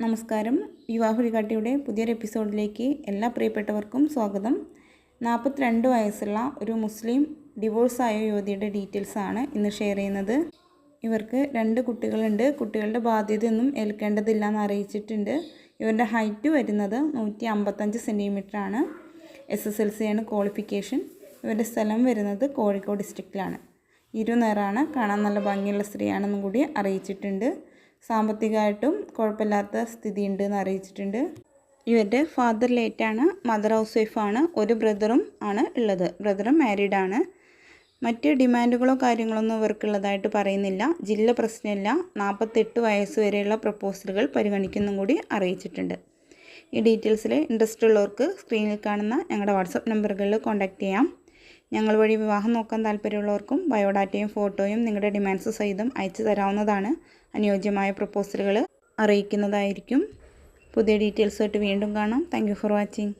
നമസ്കാരം. യുവാഹുരികാട്ടിയുടെ പുതിയൊരു എപ്പിസോഡിലേക്ക് എല്ലാ പ്രിയപ്പെട്ടവർക്കും സ്വാഗതം. നാൽപ്പത്തിരണ്ട് വയസ്സുള്ള ഒരു മുസ്ലിം ഡിവോഴ്സായ യുവതിയുടെ ഡീറ്റെയിൽസാണ് ഇന്ന് ഷെയർ ചെയ്യുന്നത്. ഇവർക്ക് രണ്ട് കുട്ടികളുണ്ട്. കുട്ടികളുടെ ബാധ്യതയൊന്നും ഏൽക്കേണ്ടതില്ല എന്ന് അറിയിച്ചിട്ടുണ്ട്. ഇവരുടെ ഹൈറ്റ് വരുന്നത് നൂറ്റി അമ്പത്തഞ്ച് സെന്റിമീറ്ററാണ് എസ് എസ് എൽ സി ആണ് ക്വാളിഫിക്കേഷൻ ഇവരുടെ സ്ഥലം വരുന്നത് കോഴിക്കോട് ഡിസ്ട്രിക്റ്റിലാണ് ഇരുനേറാണ് കാണാൻ നല്ല ഭംഗിയുള്ള സ്ത്രീയാണെന്നും കൂടി അറിയിച്ചിട്ടുണ്ട്. സാമ്പത്തികമായിട്ടും കുഴപ്പമില്ലാത്ത സ്ഥിതി ഉണ്ട് എന്ന് അറിയിച്ചിട്ടുണ്ട് ഇവരുടെ ഫാദർ ലേറ്റാണ് മദർ ഹൗസ് വൈഫാണ് ഒരു ബ്രദറും ആണ് ഉള്ളത്. ബ്രദറും മാരീഡ് ആണ്. മറ്റ് ഡിമാൻഡുകളോ കാര്യങ്ങളോ കാര്യങ്ങളൊന്നും ഇവർക്കുള്ളതായിട്ട് പറയുന്നില്ല. ജില്ല പ്രശ്നമില്ല. നാൽപ്പത്തെട്ട് വയസ്സ് വരെയുള്ള പ്രപ്പോസലുകൾ പരിഗണിക്കുന്നും കൂടി അറിയിച്ചിട്ടുണ്ട്. ഈ ഡീറ്റെയിൽസിൽ ഇൻട്രസ്റ്റ് ഉള്ളവർക്ക് സ്ക്രീനിൽ കാണുന്ന ഞങ്ങളുടെ വാട്സപ്പ് നമ്പറുകളിൽ കോൺടാക്റ്റ് ചെയ്യാം. ഞങ്ങൾ വഴി വിവാഹം നോക്കാൻ താല്പര്യമുള്ളവർക്കും ബയോഡാറ്റയും ഫോട്ടോയും നിങ്ങളുടെ ഡിമാൻഡ്സ് സഹിതം അയച്ചു തരാവുന്നതാണ്. അനുയോജ്യമായ പ്രപ്പോസലുകൾ അറിയിക്കുന്നതായിരിക്കും. പുതിയ ഡീറ്റെയിൽസുമായിട്ട് വീണ്ടും കാണാം. Thank for watching.